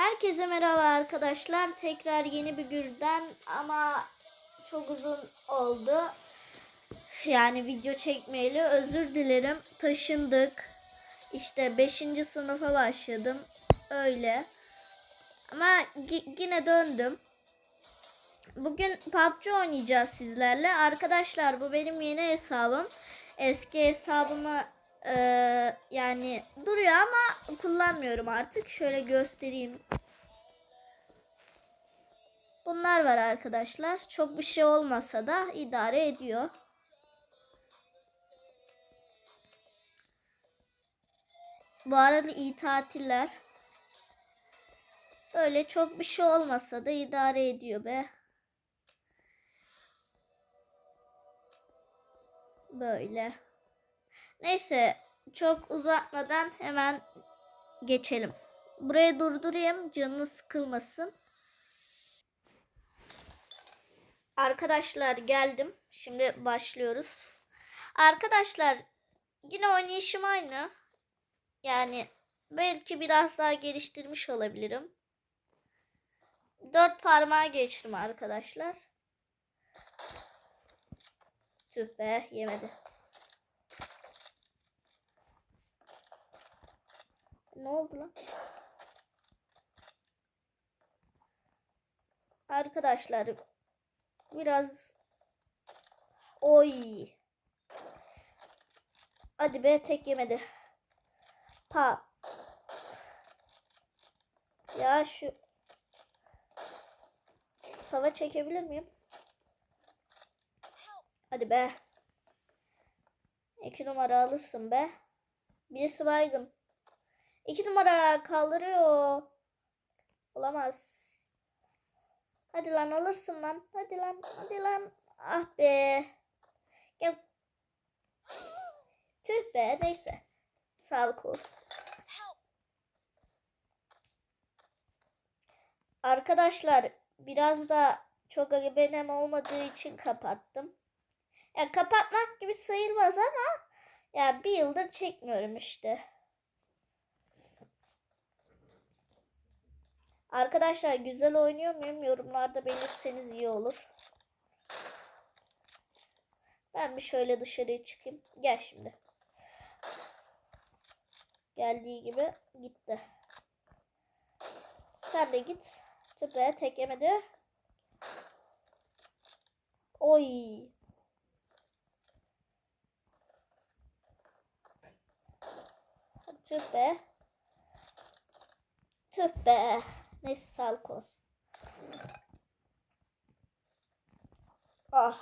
Herkese merhaba arkadaşlar. Tekrar yeni bir gürden ama çok uzun oldu. Yani video çekmeyeli özür dilerim. Taşındık. İşte 5. sınıfa başladım. Öyle. Ama yine döndüm. Bugün PUBG oynayacağız sizlerle. Arkadaşlar bu benim yeni hesabım. Eski hesabımı eee, yani duruyor ama kullanmıyorum artık. Şöyle göstereyim. Bunlar var arkadaşlar. Çok bir şey olmasa da idare ediyor. Bu arada iyi tatiller. Öyle çok bir şey olmasa da idare ediyor be. Böyle. Neyse çok uzatmadan hemen geçelim. Buraya durdurayım canınız sıkılmasın. Arkadaşlar geldim. Şimdi başlıyoruz. Arkadaşlar yine oynayışım aynı. Yani belki biraz daha geliştirmiş olabilirim. Dört parmağı geçtim arkadaşlar. Tüh be yemedi. Ne oldu lan? Arkadaşlar biraz oy. Hadi be tek yemedi. Pa. Ya şu tava çekebilir miyim? Hadi be. İki numara alırsın be. Birisi baygın. İki numara kaldırıyor. Olamaz. Hadi lan alırsın lan. Hadi lan. Hadi lan. Ah be. Gel. Tüh be. Neyse. Sağlık olsun. Arkadaşlar biraz da çok benim olmadığı için kapattım. Ya kapatmak gibi sayılmaz ama ya bir yıldır çekmiyorum işte. Arkadaşlar güzel oynuyor muyum? Yorumlarda belirtseniz iyi olur. Ben bir şöyle dışarıya çıkayım. Gel şimdi. Geldiği gibi gitti. Sen de git. Tüpe tek yemedi. Oy. Tüh be. Neyse sağlık olsun. Ah.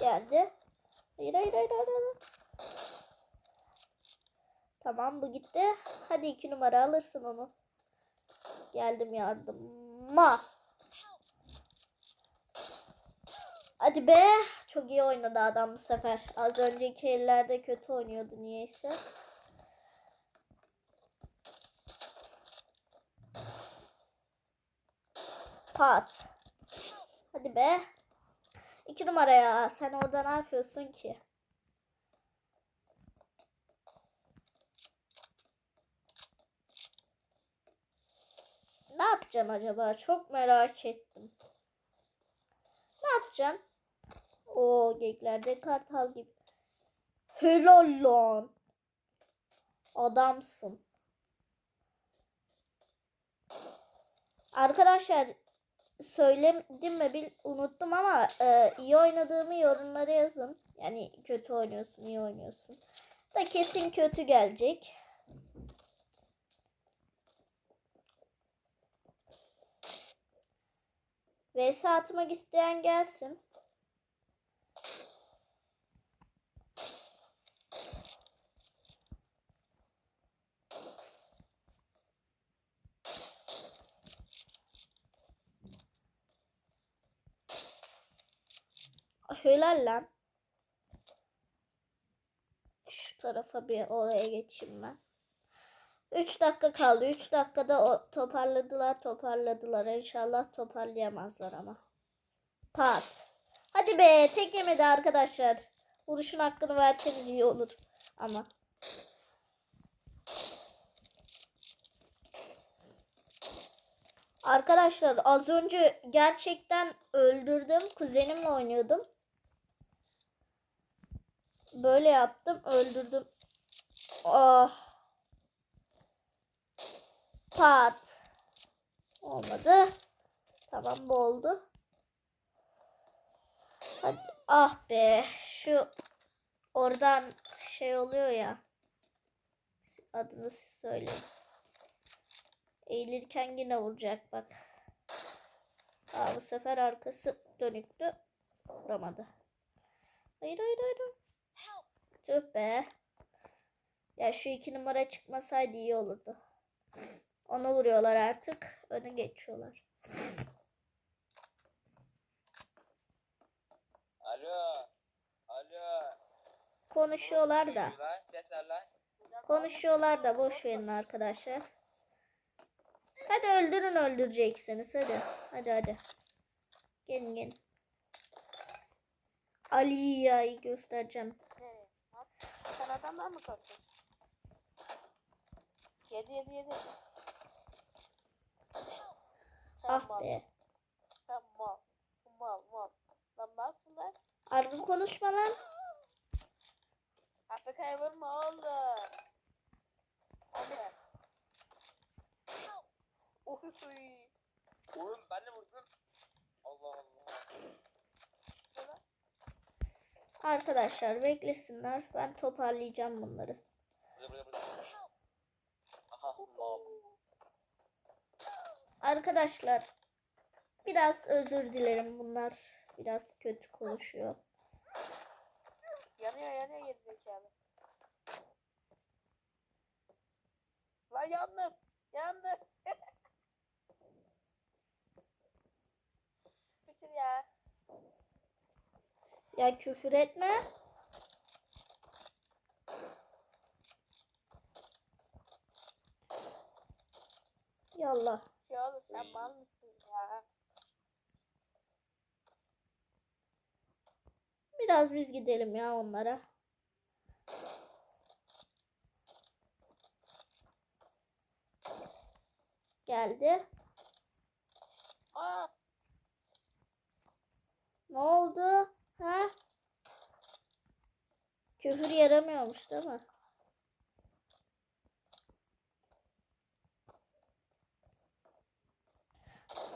Geldi. Hayır hayır hayır. hayır. Tamam bu gitti. Hadi iki numara alırsın onu. Geldim yardıma. Hadi be. Çok iyi oynadı adam bu sefer. Az önceki ellerde kötü oynuyordu niyeyse. Pat. Hadi be. İki numara ya. Sen orada ne yapıyorsun ki? Ne yapacaksın acaba? Çok merak ettim. Ne yapacaksın? O geklerde kartal gibi. Helal. Adamsın. Arkadaşlar söyledim mi bil unuttum ama e, iyi oynadığımı yorumlara yazın. Yani kötü oynuyorsun, iyi oynuyorsun. Da kesin kötü gelecek. VS atmak isteyen gelsin. Lan. Şu tarafa bir oraya geçeyim ben. 3 dakika kaldı. 3 dakikada o toparladılar, toparladılar. İnşallah toparlayamazlar ama. Pat. Hadi be, tek yemedi arkadaşlar. Vuruşun hakkını verseniz iyi olur. Ama. Arkadaşlar az önce gerçekten öldürdüm. Kuzenimle oynuyordum. Böyle yaptım, öldürdüm. Ah. Pat. Olmadı. Tamam bu oldu. Hadi. Ah be. Şu oradan şey oluyor ya. Adını siz söyleyin. Eğilirken yine vuracak bak. Aa, bu sefer arkası dönüktü. Vuramadı. Hayır hayır hayır. Tüh be. Ya şu iki numara çıkmasaydı iyi olurdu. Onu vuruyorlar artık. Öne geçiyorlar. Alo. Alo. Konuşuyorlar da. Konuşuyorlar da boş verin arkadaşlar. Hadi öldürün öldüreceksiniz hadi. Hadi hadi. Gelin gelin. Aliya'yı göstereceğim. Bak, Sen adamlar mı korktun? Yedi yedi yedi. Ah mal, be. Sen mal. Mal. Lan malsın lan. Arka konuşma lan. Afrika'ya vurma oğlum. Hadi. Uy Arkadaşlar beklesinler. Ben toparlayacağım bunları. Arkadaşlar biraz özür dilerim bunlar biraz kötü konuşuyor. Yanıyor yanıyor geri zekalı. Lan yandım. Yandım. Bitir ya. Ya küfür etme. Yallah. Ya oğlum sen mal mısın ya? Biraz biz gidelim ya onlara. Geldi. Aa. Ne oldu? Ha? Küfür yaramıyormuş değil mi?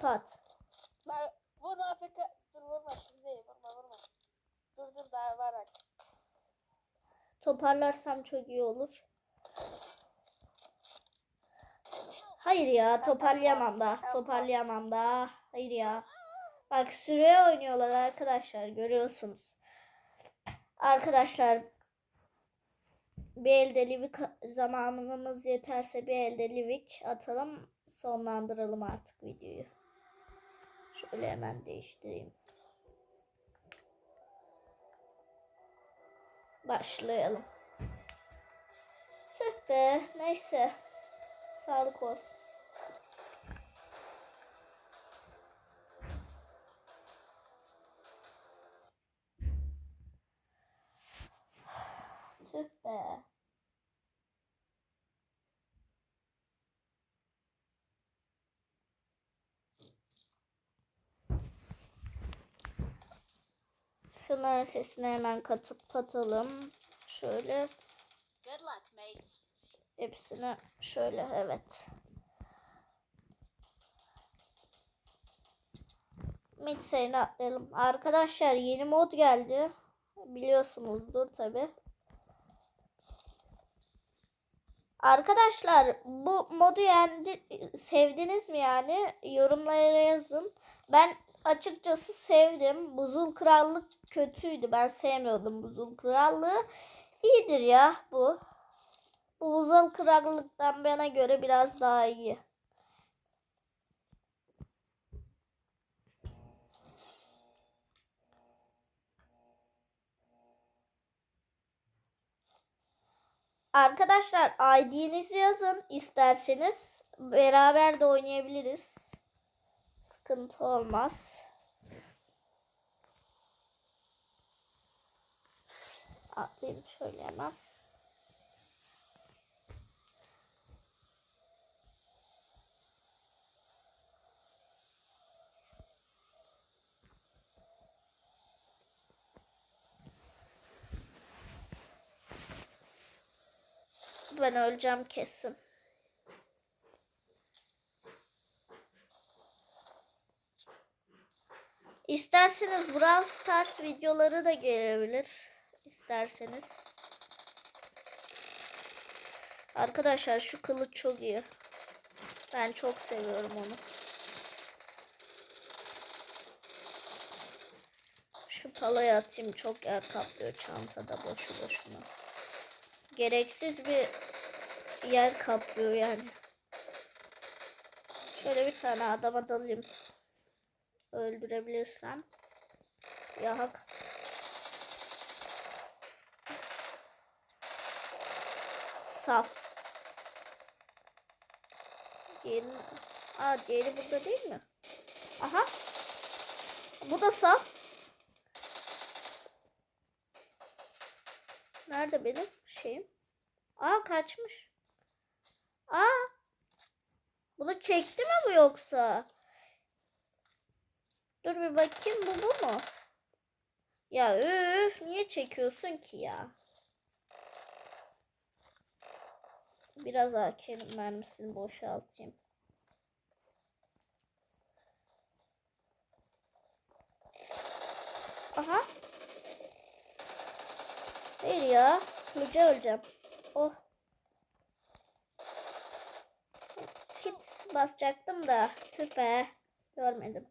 Pat. Lan vurma Afrika. Dur vurma şimdi. Vurma vurma. Dur dur daha var aç. Toparlarsam çok iyi olur. Hayır ya toparlayamam da. Toparlayamam da. Hayır ya. Bak süreye oynuyorlar arkadaşlar görüyorsunuz. Arkadaşlar bir elde livik zamanımız yeterse bir elde livik atalım sonlandıralım artık videoyu. Şöyle hemen değiştireyim. Başlayalım. Tüh be neyse. Sağlık olsun. Tüh be. Şunların sesini hemen katıp katalım. Şöyle Good luck mates. hepsini şöyle evet. Midsane'i atlayalım. Arkadaşlar yeni mod geldi. Biliyorsunuzdur tabi. Arkadaşlar bu modu yendi, sevdiniz mi yani? Yorumlara yazın. Ben açıkçası sevdim. Buzul Krallık kötüydü. Ben sevmiyordum Buzul Krallığı. İyidir ya bu. Bu Buzul Krallık'tan bana göre biraz daha iyi. Arkadaşlar ID'nizi yazın isterseniz. Beraber de oynayabiliriz. Sıkıntı olmaz. Atlayayım şöyle hemen. Ben öleceğim kesin. İsterseniz Brawl Stars videoları da gelebilir. İsterseniz. Arkadaşlar şu kılıç çok iyi. Ben çok seviyorum onu. Şu palayı atayım çok yer kaplıyor çantada boşu boşuna. Gereksiz bir yer kaplıyor yani. Şöyle bir tane adama dalayım. Öldürebilirsem. Ya hak. Saf. Diğeri... Aa diğeri burada değil mi? Aha. Bu da saf. Nerede benim şeyim? Aa kaçmış. Aa. Bunu çekti mi bu yoksa? Dur bir bakayım bu bu mu? Ya üf niye çekiyorsun ki ya? Biraz hakemin mermisini boşaltayım. Aha. Hayır ya. Kılıca öleceğim. Oh. Kit basacaktım da. Tüh be. Görmedim.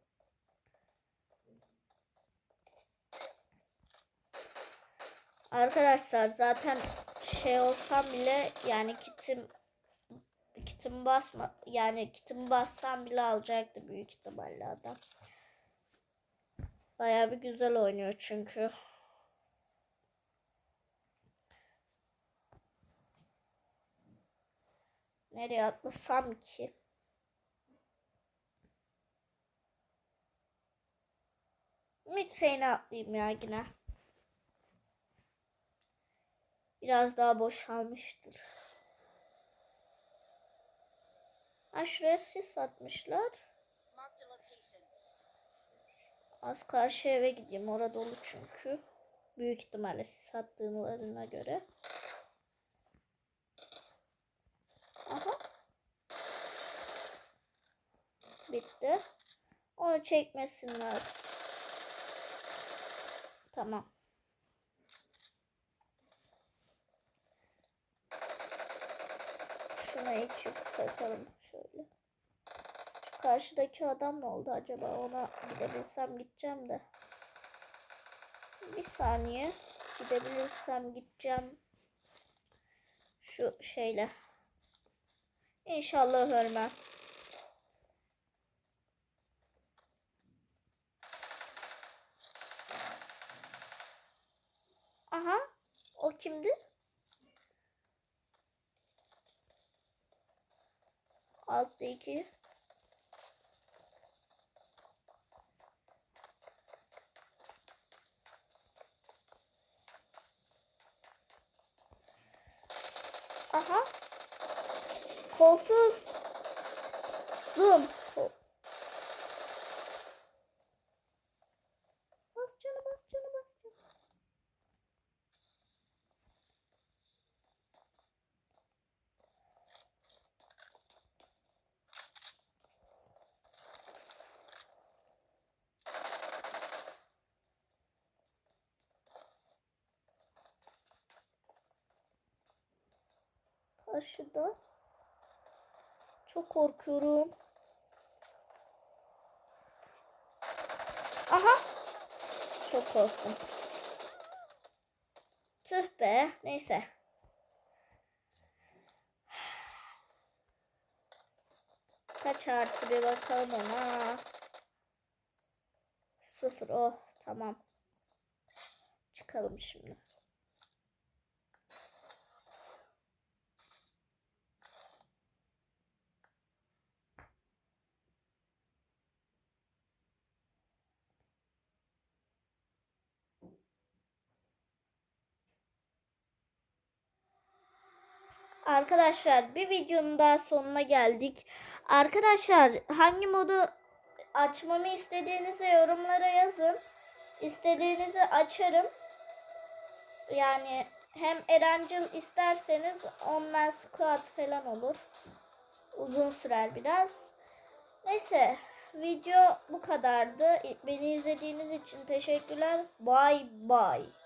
Arkadaşlar zaten şey olsam bile yani kitim kitim basma yani kitim bassam bile alacaktı büyük ihtimalle adam. Bayağı bir güzel oynuyor çünkü. Nereye atlasam ki? Mitse'ine atlayayım ya yine. Biraz daha boşalmıştır. Ha şuraya sis atmışlar. Az karşı eve gideyim. Orada dolu çünkü. Büyük ihtimalle sis attığlarına göre. Aha. Bitti. Onu çekmesinler. Tamam. Şuna yük takalım şöyle. Şu karşıdaki adam ne oldu acaba? Ona gidebilsem gideceğim de. Bir saniye. Gidebilirsem gideceğim. Şu şeyle. İnşallah ölmem. Aha. O kimdi? Altta iki. Karşıda. Çok korkuyorum. Aha. Çok korktum. Tüh be. Neyse. Kaç artı bir bakalım ona. Sıfır. Oh tamam. Çıkalım şimdi. Arkadaşlar bir videonun daha sonuna geldik. Arkadaşlar hangi modu açmamı istediğinizi yorumlara yazın. İstediğinizi açarım. Yani hem Erencil isterseniz online squat falan olur. Uzun sürer biraz. Neyse video bu kadardı. Beni izlediğiniz için teşekkürler. Bye bye.